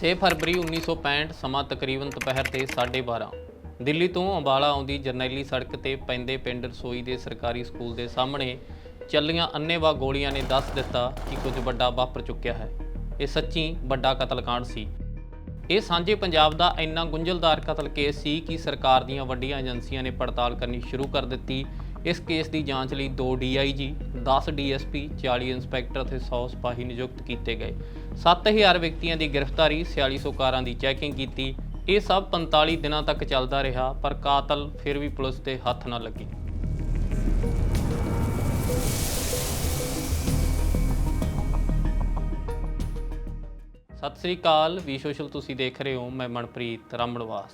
6 ਫਰਵਰੀ 1965 ਸਮਾਂ ਤਕਰੀਬਨ ਦੁਪਹਿਰ ਦੇ 12:30 ਦਿੱਲੀ ਤੋਂ ਅੰਬਾਲਾ ਆਉਂਦੀ ਜਰਨੈਲੀ ਸੜਕ ਤੇ ਪੈਂਦੇ ਪਿੰਡ ਰਸੋਈ ਦੇ ਸਰਕਾਰੀ ਸਕੂਲ ਦੇ ਸਾਹਮਣੇ ਚੱਲੀਆਂ ਅੰਨੇਵਾਹ ਗੋਲੀਆਂ ਨੇ ਦੱਸ ਦਿੱਤਾ ਕਿ ਕੁਝ ਵੱਡਾ ਵਾਪਰ ਚੁੱਕਿਆ ਹੈ। ਇਹ ਸੱਚੀ ਵੱਡਾ ਕਤਲकांड ਸੀ। ਇਹ ਸਾਂਝੇ ਪੰਜਾਬ ਦਾ ਇੰਨਾ ਗੁੰਝਲਦਾਰ ਕਤਲ ਕੇਸ ਸੀ ਕਿ ਸਰਕਾਰ ਦੀਆਂ ਵੱਡੀਆਂ ਏਜੰਸੀਆਂ ਨੇ ਪੜਤਾਲ ਕਰਨੀ ਸ਼ੁਰੂ ਕਰ ਦਿੱਤੀ ਇਸ ਕੇਸ ਦੀ ਜਾਂਚ ਲਈ 2 ਡੀਆਈਜੀ 10 ਡੀਐਸਪੀ 40 ਇੰਸਪੈਕਟਰ ਅਤੇ 100 ਸਿਪਾਹੀ ਨਿਯੁਕਤ ਕੀਤੇ ਗਏ। 7000 ਵਿਅਕਤੀਆਂ ਦੀ ਗ੍ਰਿਫਤਾਰੀ 4600 ਕਾਰਾਂ ਦੀ ਚੈਕਿੰਗ ਕੀਤੀ। ਇਹ ਸਭ 45 ਦਿਨਾਂ ਤੱਕ ਚੱਲਦਾ ਰਿਹਾ, ਪਰ ਕਾਤਲ ਫਿਰ ਵੀ ਪੁਲਿਸ ਦੇ ਹੱਥ ਨਾ ਲੱਗੇ। ਸਤਿ ਸ੍ਰੀ ਅਕਾਲ, ਵੀ ਸੋਸ਼ਲ ਤੁਸੀਂ ਦੇਖ ਰਹੇ ਹੋ, ਮੈਂ ਮਨਪ੍ਰੀਤ ਰਾਮਣਵਾਸ।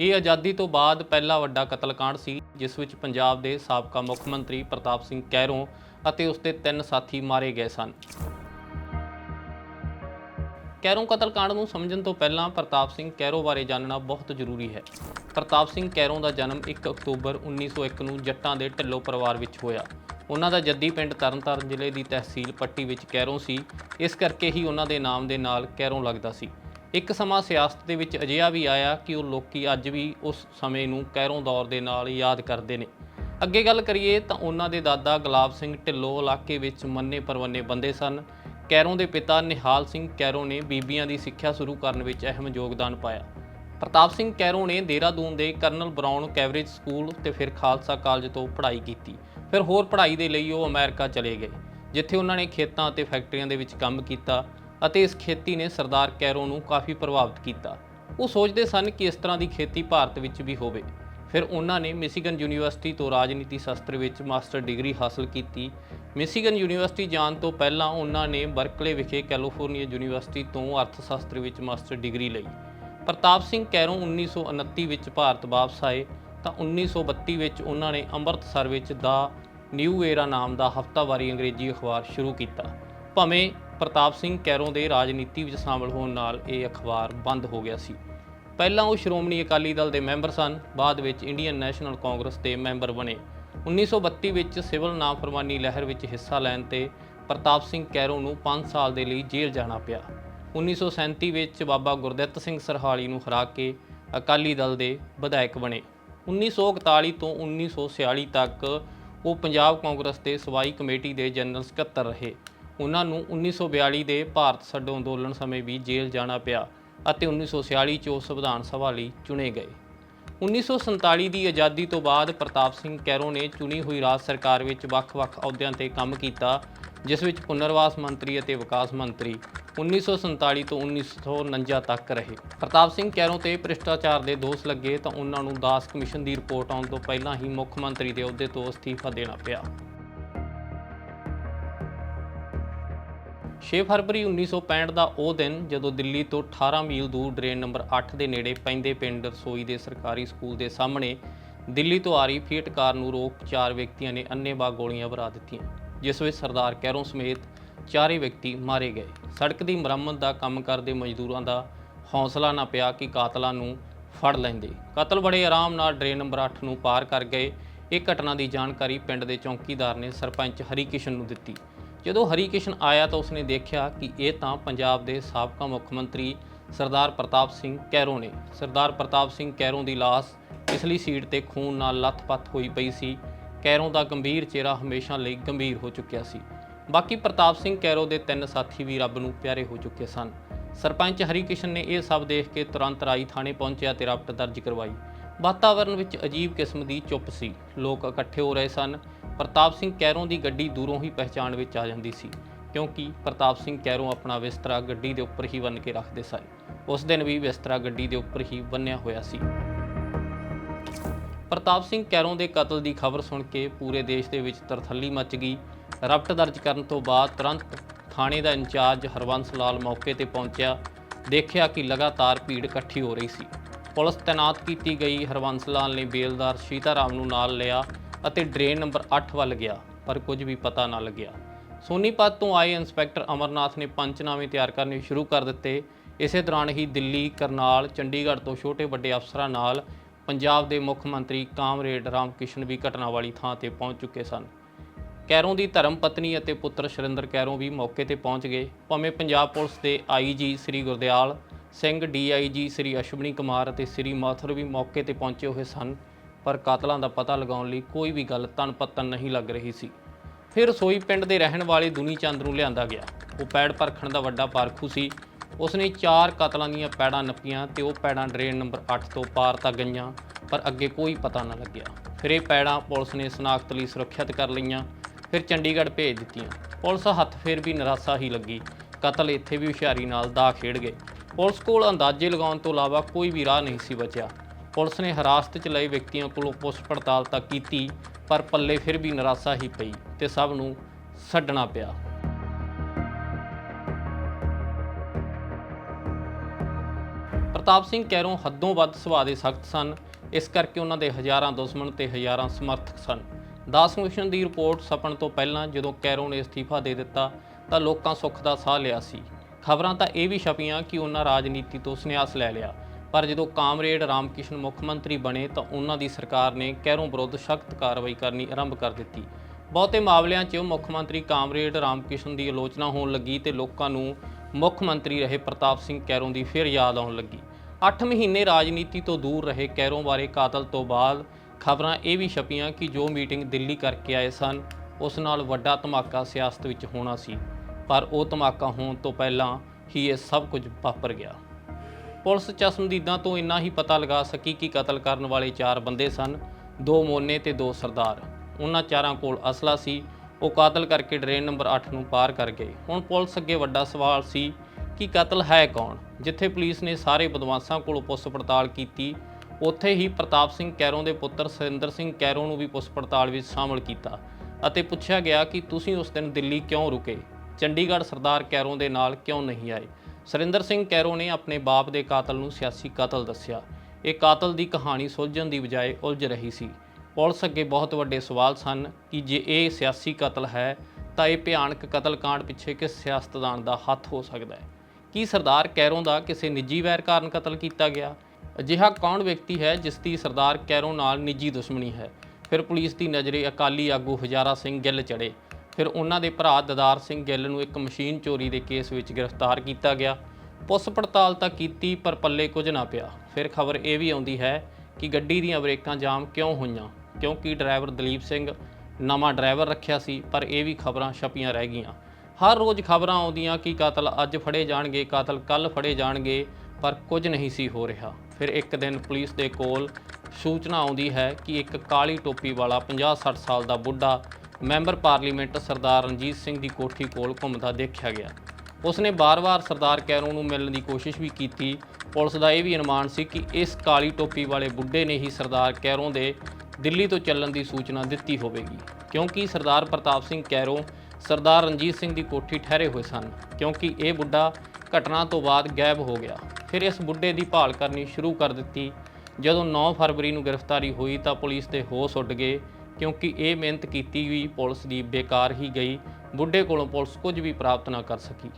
ਇਹ ਆਜ਼ਾਦੀ ਤੋਂ ਬਾਅਦ ਪਹਿਲਾ ਵੱਡਾ ਕਤਲकांड ਸੀ, ਜਿਸ ਵਿੱਚ ਪੰਜਾਬ ਦੇ ਸਾਬਕਾ ਮੁੱਖ ਮੰਤਰੀ ਪ੍ਰਤਾਪ ਸਿੰਘ ਕੈਰੋਂ ਅਤੇ ਉਸਦੇ ਤਿੰਨ ਸਾਥੀ ਮਾਰੇ ਗਏ ਸਨ। ਕੈਰੋਂ ਕਤਲकांड ਨੂੰ ਸਮਝਣ ਤੋਂ ਪਹਿਲਾਂ ਪ੍ਰਤਾਪ ਸਿੰਘ ਕੈਰੋਂ ਬਾਰੇ ਜਾਣਨਾ ਬਹੁਤ ਜ਼ਰੂਰੀ ਹੈ। ਪ੍ਰਤਾਪ ਸਿੰਘ ਕੈਰੋਂ ਦਾ ਜਨਮ 1 ਅਕਤੂਬਰ 1901 ਨੂੰ ਜੱਟਾਂ ਦੇ ਢਿੱਲੋਂ ਪਰਿਵਾਰ ਵਿੱਚ ਹੋਇਆ। ਉਹਨਾਂ ਦਾ ਜੱਦੀ ਪਿੰਡ ਤਰਨਤਾਰਨ ਜ਼ਿਲ੍ਹੇ ਦੀ ਤਹਿਸੀਲ ਪੱਟੀ ਵਿੱਚ ਕੈਰੋਂ ਸੀ। ਇਸ ਕਰਕੇ ਹੀ ਉਹਨਾਂ ਦੇ ਨਾਮ ਦੇ ਨਾਲ ਕੈਰੋਂ ਲੱਗਦਾ ਸੀ। ਇੱਕ ਸਮਾਂ ਸਿਆਸਤ ਦੇ ਵਿੱਚ ਅਜਿਹਾ ਵੀ ਆਇਆ ਕਿ ਉਹ ਲੋਕੀ ਅੱਜ ਵੀ ਉਸ ਸਮੇਂ ਨੂੰ ਕੈਰੋਂ ਦੌਰ ਦੇ ਨਾਲ ਯਾਦ ਕਰਦੇ ਨੇ। ਅੱਗੇ ਗੱਲ ਕਰੀਏ ਤਾਂ ਉਹਨਾਂ ਦੇ ਦਾਦਾ ਗੁਲਾਬ ਸਿੰਘ ਢਿੱਲੋਂ ਇਲਾਕੇ ਵਿੱਚ ਮੰਨੇ ਪਰਵੰਨੇ ਬੰਦੇ ਸਨ। ਕੈਰੋਂ ਦੇ ਪਿਤਾ ਨਿਹਾਲ ਸਿੰਘ ਕੈਰੋਂ ਨੇ ਬੀਬੀਆਂ ਦੀ ਸਿੱਖਿਆ ਸ਼ੁਰੂ ਕਰਨ ਵਿੱਚ ਅਹਿਮ ਯੋਗਦਾਨ ਪਾਇਆ। ਪ੍ਰਤਾਪ ਸਿੰਘ ਕੈਰੋਂ ਨੇ ਦੇਹਰਾਦੂਨ ਦੇ ਕਰਨਲ ਬਰਾਊਨ ਕੈਵਰੇਜ ਸਕੂਲ ਤੇ ਫਿਰ ਖਾਲਸਾ ਕਾਲਜ ਤੋਂ ਪੜ੍ਹਾਈ ਕੀਤੀ। ਫਿਰ ਹੋਰ ਪੜ੍ਹਾਈ ਦੇ ਲਈ ਉਹ ਅਮਰੀਕਾ ਚਲੇ ਗਏ, ਜਿੱਥੇ ਉਹਨਾਂ ਨੇ ਖੇਤਾਂ ਅਤੇ ਫੈਕਟਰੀਆਂ ਦੇ ਵਿੱਚ ਕੰਮ ਕੀਤਾ। ਅਤੇ ਇਸ ਖੇਤੀ ਨੇ ਸਰਦਾਰ ਕੈਰੋਂ ਨੂੰ ਕਾਫੀ ਪ੍ਰਭਾਵਿਤ ਕੀਤਾ। ਉਹ ਸੋਚਦੇ ਸਨ ਕਿ ਇਸ ਤਰ੍ਹਾਂ ਦੀ ਖੇਤੀ ਭਾਰਤ ਵਿੱਚ ਵੀ ਹੋਵੇ। ਫਿਰ ਉਹਨਾਂ ਨੇ ਮਿਸ਼ੀਗਨ ਯੂਨੀਵਰਸਿਟੀ ਤੋਂ ਰਾਜਨੀਤੀ ਸ਼ਾਸਤਰ ਵਿੱਚ ਮਾਸਟਰ ਡਿਗਰੀ ਹਾਸਲ ਕੀਤੀ। ਮਿਸ਼ੀਗਨ ਯੂਨੀਵਰਸਿਟੀ ਜਾਣ ਤੋਂ ਪਹਿਲਾਂ ਉਹਨਾਂ ਨੇ ਬਰਕਲੇ ਵਿਖੇ ਕੈਲੀਫੋਰਨੀਆ ਯੂਨੀਵਰਸਿਟੀ ਤੋਂ ਅਰਥ ਸ਼ਾਸਤਰ ਵਿੱਚ ਮਾਸਟਰ ਡਿਗਰੀ ਲਈ। ਪ੍ਰਤਾਪ ਸਿੰਘ ਕੈਰੋਂ 1929 ਵਿੱਚ ਭਾਰਤ ਵਾਪਸ ਆਏ ਤਾਂ 1932 ਵਿੱਚ ਉਹਨਾਂ ਨੇ ਅੰਮ੍ਰਿਤਸਰ ਵਿੱਚ ਦਾ ਨਿਊ ਏਰਾ ਨਾਮ ਦਾ ਹਫ਼ਤਾਵਾਰੀ ਅੰਗਰੇਜ਼ੀ ਅਖਬਾਰ ਸ਼ੁਰੂ ਕੀਤਾ। ਭਾਵੇਂ ਪ੍ਰਤਾਪ ਸਿੰਘ ਕੈਰੋਂ ਦੇ ਰਾਜਨੀਤੀ ਵਿੱਚ ਸ਼ਾਮਲ ਹੋਣ ਨਾਲ ਇਹ ਅਖਬਾਰ ਬੰਦ ਹੋ ਗਿਆ ਸੀ। ਪਹਿਲਾਂ ਉਹ ਸ਼੍ਰੋਮਣੀ ਅਕਾਲੀ ਦਲ ਦੇ ਮੈਂਬਰ ਸਨ, ਬਾਅਦ ਵਿੱਚ ਇੰਡੀਅਨ ਨੈਸ਼ਨਲ ਕਾਂਗਰਸ ਦੇ ਮੈਂਬਰ ਬਣੇ। 1932 ਵਿੱਚ ਸਿਵਲ ਨਾਫਰਮਾਨੀ ਲਹਿਰ ਵਿੱਚ ਹਿੱਸਾ ਲੈਣ ਤੇ ਪ੍ਰਤਾਪ ਸਿੰਘ ਕੈਰੋਂ ਨੂੰ 5 ਸਾਲ ਦੇ ਲਈ ਜੇਲ੍ਹ ਜਾਣਾ ਪਿਆ। 1937 ਵਿੱਚ ਬਾਬਾ ਗੁਰਦਿੱਤ ਸਿੰਘ ਸਰਹਾਲੀ ਨੂੰ ਹਰਾ ਕੇ ਅਕਾਲੀ ਦਲ ਦੇ ਵਿਧਾਇਕ ਬਣੇ। 1941 ਤੋਂ 1946 ਤੱਕ ਉਹ ਪੰਜਾਬ ਕਾਂਗਰਸ ਦੇ ਸਵਾਈ ਕਮੇਟੀ ਦੇ ਜਨਰਲ ਸਕੱਤਰ ਰਹੇ। ਉਹਨਾਂ ਨੂੰ 1942 ਦੇ ਭਾਰਤ ਛੱਡੋ ਅੰਦੋਲਨ ਸਮੇਂ ਵੀ ਜੇਲ੍ਹ ਜਾਣਾ ਪਿਆ ਅਤੇ 1946 ਚ ਉਹ ਸੰਵਿਧਾਨ ਸਭਾ ਲਈ ਚੁਣੇ ਗਏ। 1947 ਦੀ ਆਜ਼ਾਦੀ ਤੋਂ ਬਾਅਦ ਪ੍ਰਤਾਪ ਸਿੰਘ ਕੈਰੋਂ ਨੇ ਚੁਣੀ ਹੋਈ ਰਾਜ ਸਰਕਾਰ ਵਿੱਚ ਵੱਖ-ਵੱਖ ਅਹੁਦਿਆਂ ਤੇ ਕੰਮ ਕੀਤਾ, ਜਿਸ ਵਿੱਚ ਪੁਨਰਵਾਸ ਮੰਤਰੀ ਅਤੇ ਵਿਕਾਸ ਮੰਤਰੀ 1947 ਤੋਂ 1949 ਤੱਕ ਰਹੇ। ਪ੍ਰਤਾਪ ਸਿੰਘ ਕੈਰੋਂ ਤੇ ਭ੍ਰਿਸ਼ਟਾਚਾਰ ਦੇ ਦੋਸ਼ ਲੱਗੇ ਤਾਂ ਉਹਨਾਂ ਨੂੰ ਦਾਸ ਕਮਿਸ਼ਨ ਦੀ ਰਿਪੋਰਟ ਆਉਣ ਤੋਂ ਪਹਿਲਾਂ ਹੀ ਮੁੱਖ ਮੰਤਰੀ ਦੇ ਅਹੁਦੇ ਤੋਂ ਅਸਤੀਫਾ ਦੇਣਾ ਪਿਆ। 6 ਫਰਵਰੀ 1965 ਦਾ ਉਹ ਦਿਨ ਜਦੋਂ ਦਿੱਲੀ ਤੋਂ 18 ਮੀਲ ਦੂਰ ਡਰੇਨ ਨੰਬਰ 8 ਦੇ ਨੇੜੇ ਪੈਂਦੇ ਪਿੰਡ ਰਸੋਈ ਦੇ ਸਰਕਾਰੀ ਸਕੂਲ ਦੇ ਸਾਹਮਣੇ ਦਿੱਲੀ ਤੋਂ ਆ ਰਹੀ ਫੀਟ ਕਾਰ ਨੂੰ ਰੋਕ ਚਾਰ ਵਿਅਕਤੀਆਂ ਨੇ ਅੰਨ੍ਹੇਵਾਹ ਗੋਲੀਆਂ ਭਰਾ ਦਿੱਤੀਆਂ, ਜਿਸ ਵਿੱਚ ਸਰਦਾਰ ਕੈਰੋਂ ਸਮੇਤ ਚਾਰੇ ਵਿਅਕਤੀ ਮਾਰੇ ਗਏ। ਸੜਕ ਦੀ ਮੁਰੰਮਤ ਦਾ ਕੰਮ ਕਰਦੇ ਮਜ਼ਦੂਰਾਂ ਦਾ ਹੌਸਲਾ ਨਾ ਪਿਆ ਕਿ ਕਾਤਲਾਂ ਨੂੰ ਫੜ ਲੈਂਦੇ। ਕਤਲ ਬੜੇ ਆਰਾਮ ਨਾਲ ਡਰੇਨ ਨੰਬਰ 8 ਨੂੰ ਪਾਰ ਕਰ ਗਏ। ਇਹ ਘਟਨਾ ਦੀ ਜਾਣਕਾਰੀ ਪਿੰਡ ਦੇ ਚੌਕੀਦਾਰ ਨੇ ਸਰਪੰਚ ਹਰੀ ਕਿਸ਼ਨ ਨੂੰ ਦਿੱਤੀ। ਜਦੋਂ ਹਰੀਕਿਸ਼ਨ ਆਇਆ ਤਾਂ ਉਸਨੇ ਦੇਖਿਆ ਕਿ ਇਹ ਤਾਂ ਪੰਜਾਬ ਦੇ ਸਾਬਕਾ ਮੁੱਖ ਮੰਤਰੀ ਸਰਦਾਰ ਪ੍ਰਤਾਪ ਸਿੰਘ ਕੈਰੋਂ ਨੇ। ਸਰਦਾਰ ਪ੍ਰਤਾਪ ਸਿੰਘ ਕੈਰੋਂ ਦੀ ਲਾਸ਼ ਪਿਛਲੀ ਸੀਟ ਤੇ ਖੂਨ ਨਾਲ ਲੱਥਪੱਥ ਹੋਈ ਪਈ ਸੀ। ਕੈਰੋਂ ਦਾ ਗੰਭੀਰ ਚਿਹਰਾ ਹਮੇਸ਼ਾ ਲਈ ਗੰਭੀਰ ਹੋ ਚੁੱਕਿਆ ਸੀ। ਬਾਕੀ ਪ੍ਰਤਾਪ ਸਿੰਘ ਕੈਰੋਂ ਦੇ ਤਿੰਨ ਸਾਥੀ ਵੀ ਰੱਬ ਨੂੰ ਪਿਆਰੇ ਹੋ ਚੁੱਕੇ ਸਨ। ਸਰਪੰਚ ਹਰੀਕਿਸ਼ਨ ਨੇ ਇਹ ਸਭ ਦੇਖ ਕੇ ਤੁਰੰਤ ਰਾਈ ਥਾਣੇ ਪਹੁੰਚਿਆ ਤੇ ਰਪਟ ਦਰਜ ਕਰਵਾਈ। ਵਾਤਾਵਰਣ ਵਿੱਚ ਅਜੀਬ ਕਿਸਮ ਦੀ ਚੁੱਪ ਸੀ। ਲੋਕ ਇਕੱਠੇ ਹੋ ਰਹੇ ਸਨ। ਪ੍ਰਤਾਪ ਸਿੰਘ ਕੈਰੋਂ ਦੀ ਗੱਡੀ ਦੂਰੋਂ ਹੀ ਪਹਿਚਾਣ ਵਿੱਚ ਆ ਜਾਂਦੀ ਸੀ, ਕਿਉਂਕਿ ਪ੍ਰਤਾਪ ਸਿੰਘ ਕੈਰੋਂ ਆਪਣਾ ਬਿਸਤਰਾ ਗੱਡੀ ਦੇ ਉੱਪਰ ਹੀ ਬੰਨ ਕੇ ਰੱਖਦੇ ਸਨ। ਉਸ ਦਿਨ ਵੀ ਬਿਸਤਰਾ ਗੱਡੀ ਦੇ ਉੱਪਰ ਹੀ ਬੰਨਿਆ ਹੋਇਆ ਸੀ। ਪ੍ਰਤਾਪ ਸਿੰਘ ਕੈਰੋਂ ਦੇ ਕਤਲ ਦੀ ਖਬਰ ਸੁਣ ਕੇ ਪੂਰੇ ਦੇਸ਼ ਦੇ ਵਿੱਚ ਤਰਥੱਲੀ ਮਚ ਗਈ। ਰਪਟ ਦਰਜ ਕਰਨ ਤੋਂ ਬਾਅਦ ਤੁਰੰਤ ਥਾਣੇ ਦਾ ਇੰਚਾਰਜ ਹਰਵੰਸ ਲਾਲ ਮੌਕੇ ਤੇ ਪਹੁੰਚਿਆ। ਦੇਖਿਆ ਕਿ ਲਗਾਤਾਰ ਭੀੜ ਇਕੱਠੀ ਹੋ ਰਹੀ ਸੀ। ਪੁਲਿਸ ਤੈਨਾਤ ਕੀਤੀ ਗਈ। ਹਰਵੰਸ ਲਾਲ ਨੇ ਬੇਲਦਾਰ ਸੀਤਾਰਾਮ ਨੂੰ ਨਾਲ ਲਿਆ। ਅਤੇ ਡਰੇਨ ਨੰਬਰ 8 ਵੱਲ ਗਿਆ, ਪਰ ਕੁਝ ਵੀ ਪਤਾ ਨਾ ਲੱਗਿਆ। ਸੋਨੀਪਤ ਤੋਂ ਆਏ ਇੰਸਪੈਕਟਰ ਅਮਰਨਾਥ ਨੇ ਪੰਚਨਾਮੇ ਤਿਆਰ ਕਰਨੇ ਸ਼ੁਰੂ ਕਰ ਦਿੱਤੇ। ਇਸੇ ਦੌਰਾਨ ਹੀ ਦਿੱਲੀ, ਕਰਨਾਲ, ਚੰਡੀਗੜ੍ਹ ਤੋਂ ਛੋਟੇ ਵੱਡੇ ਅਫਸਰਾਂ ਨਾਲ ਪੰਜਾਬ ਦੇ ਮੁੱਖ ਮੰਤਰੀ ਕਾਮਰੇਡ ਰਾਮਕਿਸ਼ਨ ਵੀ ਘਟਨਾ ਵਾਲੀ ਥਾਂ ਤੇ ਪਹੁੰਚ ਚੁੱਕੇ ਸਨ। ਕੈਰੋਂ ਦੀ ਧਰਮ ਪਤਨੀ ਅਤੇ ਪੁੱਤਰ ਸ਼ਰਿੰਦਰ ਕੈਰੋਂ ਵੀ ਮੌਕੇ ਤੇ ਪਹੁੰਚ ਗਏ। ਭਾਵੇਂ ਪੰਜਾਬ ਪੁਲਿਸ ਦੇ ਆਈਜੀ ਸ੍ਰੀ ਗੁਰਦਿਆਲ ਸਿੰਘ ਡੀਆਈਜੀ ਸ੍ਰੀ ਅਸ਼ਵਨੀ ਕੁਮਾਰ ਅਤੇ ਸ੍ਰੀ ਮਾਥੁਰ ਵੀ ਮੌਕੇ ਤੇ ਪਹੁੰਚੇ ਹੋਏ ਸਨ। ਪਰ ਕਾਤਲਾਂ ਦਾ ਪਤਾ ਲਗਾਉਣ ਲਈ ਕੋਈ ਵੀ ਗੱਲ ਤਨ ਪੱਤਨ ਨਹੀਂ ਲੱਗ ਰਹੀ ਸੀ। ਫਿਰ ਰਸੋਈ ਪਿੰਡ ਦੇ ਰਹਿਣ ਵਾਲੇ ਦੁਨੀ ਚੰਦ ਨੂੰ ਲਿਆਂਦਾ ਗਿਆ। ਉਹ ਪੈੜ ਪਰਖਣ ਦਾ ਵੱਡਾ ਪਾਰਖੂ ਸੀ। ਉਸਨੇ ਚਾਰ ਕਾਤਲਾਂ ਦੀਆਂ ਪੈੜਾਂ ਨੱਪੀਆਂ ਤੇ ਉਹ ਪੈੜਾਂ ਡਰੇਨ ਨੰਬਰ 8 ਤੋਂ ਪਾਰ ਤੱਕ ਗਈਆਂ, ਪਰ ਅੱਗੇ ਕੋਈ ਪਤਾ ਨਾ ਲੱਗਿਆ। ਫਿਰ ਇਹ ਪੈੜਾਂ ਪੁਲਿਸ ਨੇ ਸਨਾਖਤ ਲਈ ਸੁਰੱਖਿਅਤ ਕਰ ਲਈਆਂ, ਫਿਰ ਚੰਡੀਗੜ੍ਹ ਭੇਜ ਦਿੱਤੀਆਂ। ਪੁਲਿਸ ਹੱਥ ਫਿਰ ਵੀ ਨਿਰਾਸ਼ਾ ਹੀ ਲੱਗੀ। ਕਤਲ ਇੱਥੇ ਵੀ ਹੁਸ਼ਿਆਰੀ ਨਾਲ ਦਾ ਖੇਡ ਗਏ। ਪੁਲਿਸ ਕੋਲ ਅੰਦਾਜ਼ੇ ਲਗਾਉਣ ਤੋਂ ਇਲਾਵਾ ਕੋਈ ਵੀ ਰਾਹ ਨਹੀਂ ਸੀ ਬਚਿਆ। ਪੁਲਿਸ ਨੇ ਹਿਰਾਸਤ 'ਚ ਲਏ ਵਿਅਕਤੀਆਂ ਕੋਲੋਂ ਪੁੱਛ ਪੜਤਾਲ ਤਾਂ ਕੀਤੀ, ਪਰ ਪੱਲੇ ਫਿਰ ਵੀ ਨਿਰਾਸ਼ਾ ਹੀ ਪਈ ਤੇ ਸਭ ਨੂੰ ਛੱਡਣਾ ਪਿਆ। ਪ੍ਰਤਾਪ ਸਿੰਘ ਕੈਰੋਂ ਹੱਦੋਂ ਵੱਧ ਸੁਭਾਅ ਦੇ ਸਖਤ ਸਨ। ਇਸ ਕਰਕੇ ਉਹਨਾਂ ਦੇ ਹਜ਼ਾਰਾਂ ਦੁਸ਼ਮਣ ਤੇ ਹਜ਼ਾਰਾਂ ਸਮਰਥਕ ਸਨ। ਦਾਸ ਕਮਿਸ਼ਨ ਦੀ ਰਿਪੋਰਟ ਛਪਣ ਤੋਂ ਪਹਿਲਾਂ ਜਦੋਂ ਕੈਰੋਂ ਨੇ ਅਸਤੀਫਾ ਦੇ ਦਿੱਤਾ, ਤਾਂ ਲੋਕਾਂ ਸੁੱਖ ਦਾ ਸਾਹ ਲਿਆ ਸੀ। ਖਬਰਾਂ ਤਾਂ ਇਹ ਵੀ ਛਪੀਆਂ ਕਿ ਉਹਨਾਂ ਰਾਜਨੀਤੀ ਤੋਂ ਸੰਨਿਆਸ ਲੈ ਲਿਆ। ਪਰ ਜਦੋਂ ਕਾਮਰੇਡ ਰਾਮਕਿਸ਼ਨ ਮੁੱਖ ਮੰਤਰੀ ਬਣੇ ਤਾਂ ਉਹਨਾਂ ਦੀ ਸਰਕਾਰ ਨੇ ਕਹਿਰੋਂ ਵਿਰੁੱਧ ਸਖਤ ਕਾਰਵਾਈ ਕਰਨੀ ਆਰੰਭ ਕਰ ਦਿੱਤੀ। ਬਹੁਤੇ ਮਾਮਲਿਆਂ 'ਚ ਮੁੱਖ ਮੰਤਰੀ ਕਾਮਰੇਡ ਰਾਮਕਿਸ਼ਨ ਦੀ ਆਲੋਚਨਾ ਹੋਣ ਲੱਗੀ ਤੇ ਲੋਕਾਂ ਨੂੰ ਮੁੱਖ ਮੰਤਰੀ ਰਹੇ ਪ੍ਰਤਾਪ ਸਿੰਘ ਕੈਰੋਂ ਦੀ ਫਿਰ ਯਾਦ ਆਉਣ ਲੱਗੀ। 8 ਮਹੀਨੇ ਰਾਜਨੀਤੀ ਤੋਂ ਦੂਰ ਰਹੇ ਕੈਰੋਂ ਬਾਰੇ ਕਾਤਲ ਤੋਂ ਬਾਅਦ ਖਬਰਾਂ ਇਹ ਵੀ ਛਪੀਆਂ ਕਿ ਜੋ ਮੀਟਿੰਗ ਦਿੱਲੀ ਕਰਕੇ ਆਏ ਸਨ, ਉਸ ਨਾਲ ਵੱਡਾ ਧਮਾਕਾ ਸਿਆਸਤ ਵਿੱਚ ਹੋਣਾ ਸੀ। ਪਰ ਉਹ ਧਮਾਕਾ ਹੋਣ ਤੋਂ ਪਹਿਲਾਂ ਹੀ ਇਹ ਸਭ ਕੁਝ ਵਾਪਰ ਗਿਆ। ਪੁਲਿਸ ਚਸ਼ਮਦੀਦਾਂ ਤੋਂ ਇੰਨਾ ਹੀ ਪਤਾ ਲਗਾ ਸਕੀ ਕਿ ਕਤਲ ਕਰਨ ਵਾਲੇ ਚਾਰ ਬੰਦੇ ਸਨ, ਦੋ ਮੋਨੇ ਤੇ ਦੋ ਸਰਦਾਰ। ਉਹਨਾਂ ਚਾਰਾਂ ਕੋਲ ਅਸਲਾ ਸੀ, ਉਹ ਕਾਤਲ ਕਰਕੇ ਡਰੇਨ ਨੰਬਰ 8 ਨੂੰ ਪਾਰ ਕਰ ਗਏ। ਹੁਣ ਪੁਲਿਸ ਅੱਗੇ ਵੱਡਾ ਸਵਾਲ ਸੀ ਕਿ ਕਤਲ ਹੈ ਕੌਣ? ਜਿੱਥੇ ਪੁਲਿਸ ਨੇ ਸਾਰੇ ਬਦਮਾਸ਼ਾਂ ਕੋਲੋਂ ਪੁੱਛ ਪੜਤਾਲ ਕੀਤੀ, ਉੱਥੇ ਹੀ ਪ੍ਰਤਾਪ ਸਿੰਘ ਕੈਰੋਂ ਦੇ ਪੁੱਤਰ ਸੁਰਿੰਦਰ ਸਿੰਘ ਕੈਰੋਂ ਨੂੰ ਵੀ ਪੁੱਛ ਪੜਤਾਲ ਵਿੱਚ ਸ਼ਾਮਲ ਕੀਤਾ ਅਤੇ ਪੁੱਛਿਆ ਗਿਆ ਕਿ ਤੁਸੀਂ ਉਸ ਦਿਨ ਦਿੱਲੀ ਕਿਉਂ ਰੁਕੇ? ਚੰਡੀਗੜ੍ਹ ਸਰਦਾਰ ਕੈਰੋਂ ਦੇ ਨਾਲ ਕਿਉਂ ਨਹੀਂ ਆਏ? ਸੁਰਿੰਦਰ ਸਿੰਘ ਕੈਰੋਂ ਨੇ ਆਪਣੇ ਬਾਪ ਦੇ ਕਾਤਲ ਨੂੰ ਸਿਆਸੀ ਕਤਲ ਦੱਸਿਆ। ਇਹ ਕਾਤਲ ਦੀ ਕਹਾਣੀ ਸੁਲਝਣ ਦੀ ਬਜਾਏ ਉਲਝ ਰਹੀ ਸੀ। ਪੁਲਿਸ ਅੱਗੇ ਬਹੁਤ ਵੱਡੇ ਸਵਾਲ ਸਨ ਕਿ ਜੇ ਇਹ ਸਿਆਸੀ ਕਤਲ ਹੈ, ਤਾਂ ਇਹ ਭਿਆਨਕ ਕਤਲकांड ਪਿੱਛੇ ਕਿਸ ਸਿਆਸਤਦਾਨ ਦਾ ਹੱਥ ਹੋ ਸਕਦਾ ਹੈ? ਕੀ ਸਰਦਾਰ ਕੈਰੋਂ ਦਾ ਕਿਸੇ ਨਿੱਜੀ ਵੈਰ ਕਾਰਨ ਕਤਲ ਕੀਤਾ ਗਿਆ? ਅਜਿਹਾ ਕੌਣ ਵਿਅਕਤੀ ਹੈ ਜਿਸ ਦੀ ਸਰਦਾਰ ਕੈਰੋਂ ਨਾਲ ਨਿੱਜੀ ਦੁਸ਼ਮਣੀ ਹੈ? ਫਿਰ ਪੁਲਿਸ ਦੀ ਨਜ਼ਰੇ ਅਕਾਲੀ ਆਗੂ ਹਜ਼ਾਰਾ ਸਿੰਘ ਗਿੱਲ ਚੜੇ ਫਿਰ ਉਹਨਾਂ ਦੇ ਭਰਾ ਦਦਾਰ ਸਿੰਘ ਗਿੱਲ ਨੂੰ ਇੱਕ ਮਸ਼ੀਨ ਚੋਰੀ ਦੇ ਕੇਸ ਵਿੱਚ ਗ੍ਰਿਫਤਾਰ ਕੀਤਾ ਗਿਆ। ਪੁੱਛ ਪੜਤਾਲ ਤਾਂ ਕੀਤੀ, ਪਰ ਪੱਲੇ ਕੁਝ ਨਾ ਪਿਆ। ਫਿਰ ਖਬਰ ਇਹ ਵੀ ਆਉਂਦੀ ਹੈ ਕਿ ਗੱਡੀ ਦੀਆਂ ਬ੍ਰੇਕਾਂ ਜਾਮ ਕਿਉਂ ਹੋਈਆਂ? ਕਿਉਂਕਿ ਡਰਾਈਵਰ ਦਲੀਪ ਸਿੰਘ ਨਵਾਂ ਡਰਾਈਵਰ ਰੱਖਿਆ ਸੀ, ਪਰ ਇਹ ਵੀ ਖਬਰਾਂ ਛਪੀਆਂ ਰਹਿ ਗਈਆਂ। ਹਰ ਰੋਜ਼ ਖਬਰਾਂ ਆਉਂਦੀਆਂ ਕਿ ਕਾਤਲ ਅੱਜ ਫੜੇ ਜਾਣਗੇ, ਕਾਤਲ ਕੱਲ ਫੜੇ ਜਾਣਗੇ, ਪਰ ਕੁਝ ਨਹੀਂ ਸੀ ਹੋ ਰਿਹਾ। ਫਿਰ ਇੱਕ ਦਿਨ ਪੁਲਿਸ ਦੇ ਕੋਲ ਸੂਚਨਾ ਆਉਂਦੀ ਹੈ ਕਿ ਇੱਕ ਕਾਲੀ ਟੋਪੀ ਵਾਲਾ 50-60 ਸਾਲ ਦਾ ਬੁੱਢਾ ਮੈਂਬਰ ਪਾਰਲੀਮੈਂਟ ਸਰਦਾਰ ਰਣਜੀਤ ਸਿੰਘ ਦੀ ਕੋਠੀ ਕੋਲ ਘੁੰਮਦਾ ਦੇਖਿਆ ਗਿਆ। ਉਸਨੇ ਬਾਰ-ਬਾਰ ਸਰਦਾਰ ਕੈਰੋਂ ਨੂੰ ਮਿਲਣ ਦੀ ਕੋਸ਼ਿਸ਼ ਵੀ ਕੀਤੀ। ਪੁਲਿਸ ਦਾ ਇਹ ਵੀ ਅਨੁਮਾਨ ਸੀ ਕਿ ਇਸ ਕਾਲੀ ਟੋਪੀ ਵਾਲੇ ਬੁੱਢੇ ਨੇ ਹੀ ਸਰਦਾਰ ਕੈਰੋਂ ਦੇ ਦਿੱਲੀ ਤੋਂ ਚੱਲਣ ਦੀ ਸੂਚਨਾ ਦਿੱਤੀ ਹੋਵੇਗੀ, ਕਿਉਂਕਿ ਸਰਦਾਰ ਪ੍ਰਤਾਪ ਸਿੰਘ ਕੈਰੋਂ, ਸਰਦਾਰ ਰਣਜੀਤ ਸਿੰਘ ਦੀ ਕੋਠੀ ਠਹਿਰੇ ਹੋਏ ਸਨ, ਕਿਉਂਕਿ ਇਹ ਬੁੱਢਾ ਘਟਨਾ ਤੋਂ ਬਾਅਦ ਗਾਇਬ ਹੋ ਗਿਆ। ਫਿਰ ਇਸ ਬੁੱਢੇ ਦੀ ਭਾਲ ਕਰਨੀ ਸ਼ੁਰੂ ਕਰ ਦਿੱਤੀ। ਜਦੋਂ 9 ਫਰਵਰੀ ਨੂੰ ਗ੍ਰਿਫਤਾਰੀ ਹੋਈ ਤਾਂ ਪੁਲਿਸ ਦੇ ਹੋਸ਼ ਉੱਡ ਗਏ। ਕਿਉਂਕਿ ਇਹ ਮਿਹਨਤ ਕੀਤੀ ਵੀ ਪੁਲਿਸ ਦੀ ਬੇਕਾਰ ਹੀ ਗਈ, ਬੁੱਢੇ ਕੋਲੋਂ ਪੁਲਿਸ ਕੁਝ ਵੀ ਪ੍ਰਾਪਤ ਨਾ ਕਰ ਸਕੀ।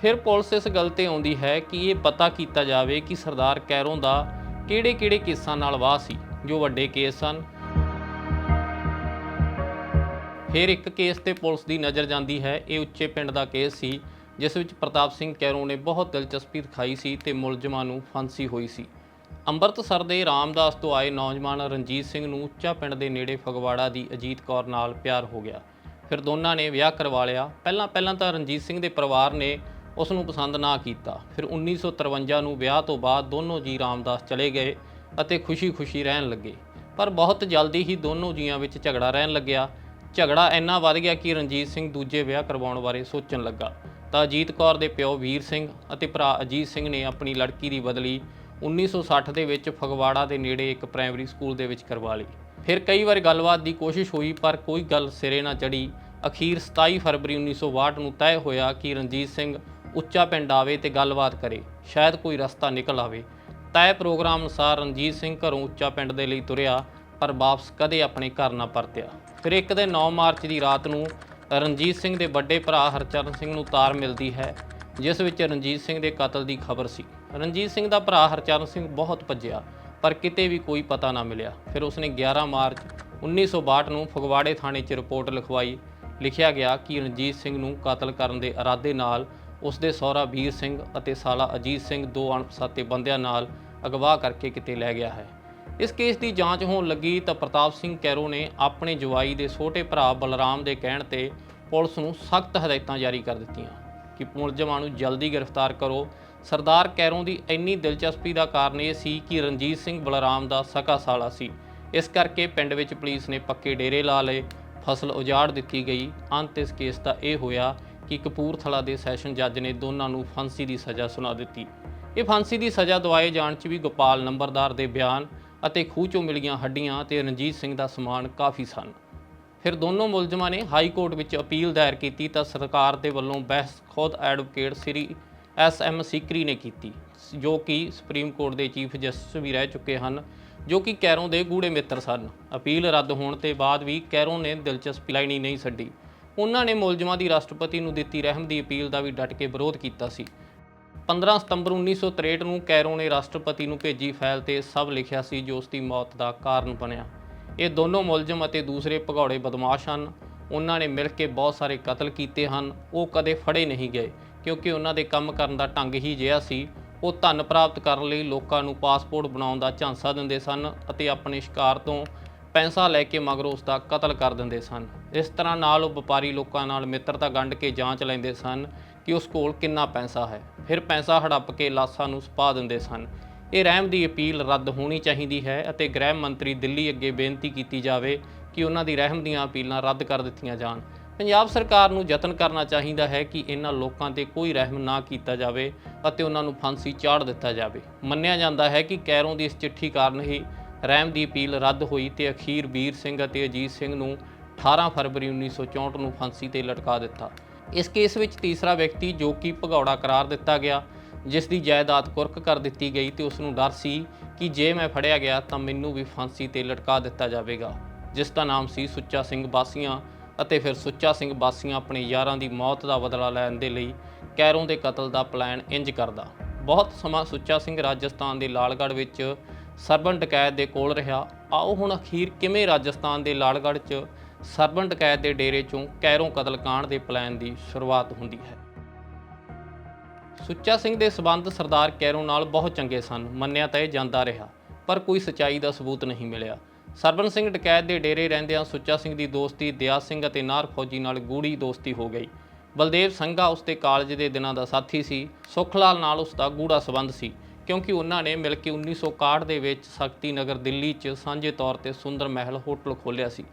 ਫਿਰ ਪੁਲਿਸ ਇਸ ਗੱਲ ਤੇ ਆਉਂਦੀ ਹੈ ਕਿ ਇਹ ਪਤਾ ਕੀਤਾ ਜਾਵੇ ਕਿ ਸਰਦਾਰ ਕੈਰੋਂ ਦਾ ਕਿਹੜੇ-ਕਿਹੜੇ ਕੇਸਾਂ ਨਾਲ ਵਾਹ ਸੀ, ਜੋ ਵੱਡੇ ਕੇਸ ਸਨ। ਫਿਰ ਇੱਕ ਕੇਸ ਤੇ ਪੁਲਿਸ ਦੀ ਨਜ਼ਰ ਜਾਂਦੀ ਹੈ, ਇਹ ਉੱਚੇ ਪਿੰਡ ਦਾ ਕੇਸ ਸੀ, ਜਿਸ ਵਿੱਚ ਪ੍ਰਤਾਪ ਸਿੰਘ ਕੈਰੋਂ ਨੇ ਬਹੁਤ ਦਿਲਚਸਪੀ ਦਿਖਾਈ ਸੀ ਤੇ ਮੁਲਜ਼ਮਾਂ ਨੂੰ ਫਾਂਸੀ ਹੋਈ ਸੀ। ਅੰਮ੍ਰਿਤਸਰ ਦੇ ਰਾਮਦਾਸ ਤੋਂ ਆਏ ਨੌਜਵਾਨ ਰਣਜੀਤ ਸਿੰਘ ਨੂੰ ਉੱਚਾ ਪਿੰਡ ਦੇ ਨੇੜੇ ਫਗਵਾੜਾ ਦੀ ਅਜੀਤ ਕੌਰ ਨਾਲ ਪਿਆਰ ਹੋ ਗਿਆ। ਫਿਰ ਦੋਨਾਂ ਨੇ ਵਿਆਹ ਕਰਵਾ ਲਿਆ। ਪਹਿਲਾਂ ਪਹਿਲਾਂ ਤਾਂ ਰਣਜੀਤ ਸਿੰਘ ਦੇ ਪਰਿਵਾਰ ਨੇ ਉਸ ਨੂੰ ਪਸੰਦ ਨਾ ਕੀਤਾ। ਫਿਰ 1953 ਨੂੰ ਵਿਆਹ ਤੋਂ ਬਾਅਦ ਦੋਨੋਂ ਜੀ ਰਾਮਦਾਸ ਚਲੇ ਗਏ ਅਤੇ ਖੁਸ਼ੀ-ਖੁਸ਼ੀ ਰਹਿਣ ਲੱਗੇ। ਪਰ ਬਹੁਤ ਜਲਦੀ ਹੀ ਦੋਨੋਂ ਜੀਆਂ ਵਿੱਚ ਝਗੜਾ ਰਹਿਣ ਲੱਗਿਆ। ਝਗੜਾ ਇੰਨਾ ਵੱਧ ਗਿਆ ਕਿ ਰਣਜੀਤ ਸਿੰਘ ਦੂਜੇ ਵਿਆਹ ਕਰਵਾਉਣ ਬਾਰੇ ਸੋਚਣ ਲੱਗਾ। ਤਾਂ ਅਜੀਤ ਕੌਰ ਦੇ ਪਿਓ ਵੀਰ ਸਿੰਘ ਅਤੇ ਭਰਾ ਅਜੀਤ ਸਿੰਘ ਨੇ ਆਪਣੀ ਲੜਕੀ ਦੀ ਬਦਲੀ 1960 ਦੇ ਵਿੱਚ ਫਗਵਾੜਾ ਦੇ ਨੇੜੇ ਇੱਕ ਪ੍ਰਾਇਮਰੀ ਸਕੂਲ ਦੇ ਵਿੱਚ ਕਰਵਾ ਲਈ। ਫਿਰ ਕਈ ਵਾਰ ਗੱਲਬਾਤ ਦੀ ਕੋਸ਼ਿਸ਼ ਹੋਈ, ਪਰ ਕੋਈ ਗੱਲ ਸਿਰੇ ਨਾ ਚੜੀ ਅਖੀਰ 27 ਫਰਵਰੀ 1962 ਨੂੰ ਤੈਅ ਹੋਇਆ ਕਿ ਰਣਜੀਤ ਸਿੰਘ ਉੱਚਾ ਪਿੰਡ ਆਵੇ ਤੇ ਗੱਲਬਾਤ ਕਰੇ, ਸ਼ਾਇਦ ਕੋਈ ਰਸਤਾ ਨਿਕਲ ਆਵੇ। ਤੈਅ ਪ੍ਰੋਗਰਾਮ ਅਨੁਸਾਰ ਰਣਜੀਤ ਸਿੰਘ ਘਰੋਂ ਉੱਚਾ ਪਿੰਡ ਦੇ ਲਈ ਤੁਰਿਆ, ਪਰ ਵਾਪਸ ਕਦੇ ਆਪਣੇ ਘਰ ਨਾ ਪਰਤਿਆ। ਫਿਰ ਇੱਕ ਦਿਨ 9 ਮਾਰਚ ਦੀ ਰਾਤ ਨੂੰ ਰਣਜੀਤ ਸਿੰਘ ਦੇ ਵੱਡੇ ਭਰਾ ਹਰਚਰਨ ਸਿੰਘ ਨੂੰ ਤਾਰ ਮਿਲਦੀ ਹੈ, ਜਿਸ ਵਿੱਚ ਰਣਜੀਤ ਸਿੰਘ ਦੇ ਕਤਲ ਦੀ ਖਬਰ ਸੀ। ਰਣਜੀਤ ਸਿੰਘ ਦਾ ਭਰਾ ਹਰਚਰਨ ਸਿੰਘ ਬਹੁਤ ਭੱਜਿਆ, ਪਰ ਕਿਤੇ ਵੀ ਕੋਈ ਪਤਾ ਨਾ ਮਿਲਿਆ। ਫਿਰ ਉਸਨੇ 11 ਮਾਰਚ 1962 ਨੂੰ ਫਗਵਾੜੇ ਥਾਣੇ 'ਚ ਰਿਪੋਰਟ ਲਿਖਵਾਈ। ਲਿਖਿਆ ਗਿਆ ਕਿ ਰਣਜੀਤ ਸਿੰਘ ਨੂੰ ਕਤਲ ਕਰਨ ਦੇ ਇਰਾਦੇ ਨਾਲ ਉਸ ਦੇ ਸਹੁਰਾ ਵੀਰ ਸਿੰਘ ਅਤੇ ਸਾਲਾ ਅਜੀਤ ਸਿੰਘ ਦੋ ਅਣਪਛਾਤੇ ਬੰਦਿਆਂ ਨਾਲ ਅਗਵਾ ਕਰਕੇ ਕਿਤੇ ਲੈ ਗਿਆ ਹੈ। ਇਸ ਕੇਸ ਦੀ ਜਾਂਚ ਹੋਣ ਲੱਗੀ ਤਾਂ ਪ੍ਰਤਾਪ ਸਿੰਘ ਕੈਰੋ ਨੇ ਆਪਣੇ ਜਵਾਈ ਦੇ ਛੋਟੇ ਭਰਾ ਬਲਰਾਮ ਦੇ ਕਹਿਣ ਤੇ ਪੁਲਿਸ ਨੂੰ ਸਖਤ ਹਦਾਇਤਾਂ ਜਾਰੀ ਕਰ ਦਿੱਤੀਆਂ ਕਿ ਮੁਲਜ਼ਮਾਂ ਨੂੰ ਜਲਦੀ ਗ੍ਰਿਫਤਾਰ ਕਰੋ ਸਰਦਾਰ ਕੈਰੋਂ ਦੀ ਇੰਨੀ ਦਿਲਚਸਪੀ ਦਾ ਕਾਰਨ ਇਹ ਸੀ ਕਿ ਰਣਜੀਤ ਸਿੰਘ ਬਲਰਾਮ ਦਾ ਸਕਾ ਸਾਲਾ ਸੀ। ਇਸ ਕਰਕੇ ਪਿੰਡ ਵਿੱਚ ਪੁਲਿਸ ਨੇ ਪੱਕੇ ਡੇਰੇ ਲਾ ਲਏ, ਫਸਲ ਉਜਾੜ ਦਿੱਤੀ ਗਈ। ਅੰਤ ਇਸ ਕੇਸ ਦਾ ਇਹ ਹੋਇਆ ਕਿ ਕਪੂਰਥਲਾ ਦੇ ਸੈਸ਼ਨ ਜੱਜ ਨੇ ਦੋਨਾਂ ਨੂੰ ਫਾਂਸੀ ਦੀ ਸਜ਼ਾ ਸੁਣਾ ਦਿੱਤੀ। ਇਹ ਫਾਂਸੀ ਦੀ ਸਜ਼ਾ ਦਵਾਏ ਜਾਣ 'ਚ ਵੀ ਗੋਪਾਲ ਨੰਬਰਦਾਰ ਦੇ ਬਿਆਨ ਅਤੇ ਖੂਹ 'ਚੋਂ ਮਿਲੀਆਂ ਹੱਡੀਆਂ ਤੇ ਰਣਜੀਤ ਸਿੰਘ ਦਾ ਸਮਾਨ ਕਾਫੀ ਸਨ। ਫਿਰ ਦੋਨੋਂ ਮੁਲਜ਼ਮਾਂ ਨੇ ਹਾਈ ਕੋਰਟ ਵਿੱਚ ਅਪੀਲ ਦਾਇਰ ਕੀਤੀ ਤਾਂ ਸਰਕਾਰ ਦੇ ਵੱਲੋਂ ਬਹਿਸ ਖੁਦ advocate Shri S M Sikri ਨੇ ਕੀਤੀ, ਜੋ ਕਿ ਸੁਪਰੀਮ ਕੋਰਟ ਦੇ ਚੀਫ ਜਸਟਿਸ ਵੀ ਰਹਿ ਚੁੱਕੇ ਹਨ, ਜੋ ਕਿ ਕੈਰੋਂ ਦੇ ਗੂੜੇ ਮਿੱਤਰ ਸਨ। ਅਪੀਲ ਰੱਦ ਹੋਣ ਤੇ ਬਾਅਦ ਵੀ ਕੈਰੋਂ ਨੇ ਦਿਲਚਸਪੀ ਲੈਣੀ ਨਹੀਂ ਛੱਡੀ। ਉਹਨਾਂ ਨੇ ਮੁਲਜ਼ਮਾਂ ਦੀ ਰਾਸ਼ਟਰਪਤੀ ਨੂੰ ਦਿੱਤੀ ਰਹਿਮ ਦੀ ਅਪੀਲ ਦਾ ਵੀ ਡਟ ਕੇ ਵਿਰੋਧ ਕੀਤਾ ਸੀ। 15 ਸਤੰਬਰ 1963 ਨੂੰ ਕੈਰੋਂ ਨੇ ਰਾਸ਼ਟਰਪਤੀ ਨੂੰ ਭੇਜੀ ਫਾਈਲ ਤੇ ਸਭ ਲਿਖਿਆ ਸੀ ਜੋ ਉਸ ਦੀ ਮੌਤ ਦਾ ਕਾਰਨ ਬਣਿਆ। ਇਹ ਦੋਨੋਂ ਮੁਲਜ਼ਮ ਅਤੇ ਦੂਸਰੇ ਭਗੌੜੇ ਬਦਮਾਸ਼ ਹਨ। ਉਹਨਾਂ ਨੇ ਮਿਲ ਕੇ ਬਹੁਤ ਸਾਰੇ ਕਤਲ ਕੀਤੇ ਹਨ। ਉਹ ਕਦੇ ਫੜੇ ਨਹੀਂ ਗਏ। ਕਿਉਂਕਿ ਉਹਨਾਂ ਦੇ ਕੰਮ ਕਰਨ ਦਾ ਢੰਗ ਹੀ ਜਿਹਾ ਸੀ। ਉਹ ਧਨ ਪ੍ਰਾਪਤ ਕਰਨ ਲਈ ਲੋਕਾਂ ਨੂੰ ਪਾਸਪੋਰਟ ਬਣਾਉਣ ਦਾ ਝਾਂਸਾ ਦਿੰਦੇ ਸਨ ਅਤੇ ਆਪਣੇ ਸ਼ਿਕਾਰ ਤੋਂ ਪੈਸਾ ਲੈ ਕੇ ਮਗਰੋਂ ਉਸ ਦਾ ਕਤਲ ਕਰ ਦਿੰਦੇ ਸਨ। ਇਸ ਤਰ੍ਹਾਂ ਨਾਲ ਉਹ ਵਪਾਰੀ ਲੋਕਾਂ ਨਾਲ ਮਿੱਤਰਤਾ ਗੰਢ ਕੇ ਜਾਂਚ ਲੈਂਦੇ ਸਨ ਕਿ ਉਸ ਕੋਲ ਕਿੰਨਾ ਪੈਸਾ ਹੈ। ਫਿਰ ਪੈਸਾ ਹੜੱਪ ਕੇ ਲਾਸ਼ਾਂ ਨੂੰ ਸੁਪਾ ਦਿੰਦੇ ਸਨ। ਇਹ ਰਹਿਮ ਦੀ ਅਪੀਲ ਰੱਦ ਹੋਣੀ ਚਾਹੀਦੀ ਹੈ ਅਤੇ ਗ੍ਰਹਿ ਮੰਤਰੀ ਦਿੱਲੀ ਅੱਗੇ ਬੇਨਤੀ ਕੀਤੀ ਜਾਵੇ ਕਿ ਉਹਨਾਂ ਦੀ ਰਹਿਮ ਦੀਆਂ ਅਪੀਲਾਂ ਰੱਦ ਕਰ ਦਿੱਤੀਆਂ ਜਾਣ। ਪੰਜਾਬ ਸਰਕਾਰ ਨੂੰ ਯਤਨ ਕਰਨਾ ਚਾਹੀਦਾ ਹੈ ਕਿ ਇਹਨਾਂ ਲੋਕਾਂ ਤੇ ਕੋਈ ਰਹਿਮ ਨਾ ਕੀਤਾ ਜਾਵੇ ਅਤੇ ਉਹਨਾਂ ਨੂੰ ਫਾਂਸੀ ਚਾੜ ਦਿੱਤਾ ਜਾਵੇ। ਮੰਨਿਆ ਜਾਂਦਾ ਹੈ ਕਿ ਕੈਰੋਂ ਦੀ ਇਸ ਚਿੱਠੀ ਕਾਰਨ ਹੀ ਰਹਿਮ ਦੀ ਅਪੀਲ ਰੱਦ ਹੋਈ ਤੇ ਅਖੀਰ ਵੀਰ ਸਿੰਘ ਅਤੇ ਅਜੀਤ ਸਿੰਘ ਨੂੰ 18 ਫਰਵਰੀ 1964 ਨੂੰ ਫਾਂਸੀ ਤੇ ਲਟਕਾ ਦਿੱਤਾ। ਇਸ ਕੇਸ ਵਿੱਚ ਤੀਸਰਾ ਵਿਅਕਤੀ ਜੋ ਕਿ ਭਗੌੜਾ ਕਰਾਰ ਦਿੱਤਾ ਗਿਆ, ਜਿਸ ਦੀ ਜਾਇਦਾਦ ਕੁਰਕ ਕਰ ਦਿੱਤੀ ਗਈ ਤੇ ਉਸ ਨੂੰ ਡਰ ਸੀ ਕਿ ਜੇ ਮੈਂ ਫੜਿਆ ਗਿਆ ਤਾਂ ਮੈਨੂੰ ਵੀ ਫਾਂਸੀ ਤੇ ਲਟਕਾ ਦਿੱਤਾ ਜਾਵੇਗਾ, ਜਿਸ ਦਾ ਨਾਮ ਸੀ ਸੁੱਚਾ ਸਿੰਘ ਬਾਸੀਆਂ ਅਤੇ ਫਿਰ ਸੁੱਚਾ ਸਿੰਘ ਬਾਸੀਆਂ ਆਪਣੇ ਯਾਰਾਂ ਦੀ ਮੌਤ ਦਾ ਬਦਲਾ ਲੈਣ ਦੇ ਲਈ ਕੈਰੋਂ ਦੇ ਕਤਲ ਦਾ ਪਲਾਨ ਇੰਜ ਕਰਦਾ। ਬਹੁਤ ਸਮਾਂ ਸੁੱਚਾ ਸਿੰਘ ਰਾਜਸਥਾਨ ਦੇ ਲਾਲਗੜ੍ਹ ਵਿੱਚ ਸਰਬਨ ਡਕੈਤ ਦੇ ਕੋਲ ਰਿਹਾ। ਆਓ ਹੁਣ ਅਖੀਰ ਕਿਵੇਂ ਰਾਜਸਥਾਨ ਦੇ ਲਾਲਗੜ੍ਹ 'ਚ ਸਰਬਨ ਡਕੈਤ ਦੇ ਡੇਰੇ 'ਚੋਂ ਕੈਰੋਂ ਕਤਲकांड ਦੇ ਪਲਾਨ ਦੀ ਸ਼ੁਰੂਆਤ ਹੁੰਦੀ ਹੈ। ਸੁੱਚਾ ਸਿੰਘ ਦੇ ਸਬੰਧ ਸਰਦਾਰ ਕੈਰੋਂ ਨਾਲ ਬਹੁਤ ਚੰਗੇ ਸਨ, ਮੰਨਿਆ ਤਾਂ ਇਹ ਜਾਂਦਾ ਰਿਹਾ, ਪਰ ਕੋਈ ਸਚਾਈ ਦਾ ਸਬੂਤ ਨਹੀਂ ਮਿਲਿਆ। ਸਰਬਨ ਸਿੰਘ ਡਕੈਤ ਦੇ ਡੇਰੇ ਰਹਿੰਦਿਆਂ ਸੁੱਚਾ ਸਿੰਘ ਦੀ ਦੋਸਤੀ ਦਿਆ ਸਿੰਘ ਅਤੇ ਨਾਰ ਫੌਜੀ ਨਾਲ ਗੂੜੀ ਦੋਸਤੀ ਹੋ ਗਈ। ਬਲਦੇਵ ਸੰਘਾ ਉਸ ਦੇ ਕਾਲਜ ਦੇ ਦਿਨਾਂ ਦਾ ਸਾਥੀ ਸੀ। ਸੁੱਖ ਲਾਲ ਨਾਲ ਉਸਦਾ ਗੂੜਾ ਸਬੰਧ ਸੀ, ਕਿਉਂਕਿ ਉਹਨਾਂ ਨੇ ਮਿਲ ਕੇ 1961 ਦੇ ਵਿੱਚ ਸ਼ਕਤੀ ਨਗਰ ਦਿੱਲੀ 'ਚ ਸਾਂਝੇ ਤੌਰ ਤੇ ਸੁੰਦਰ ਮਹਿਲ ਹੋਟਲ ਖੋਲ੍ਹਿਆ ਸੀ।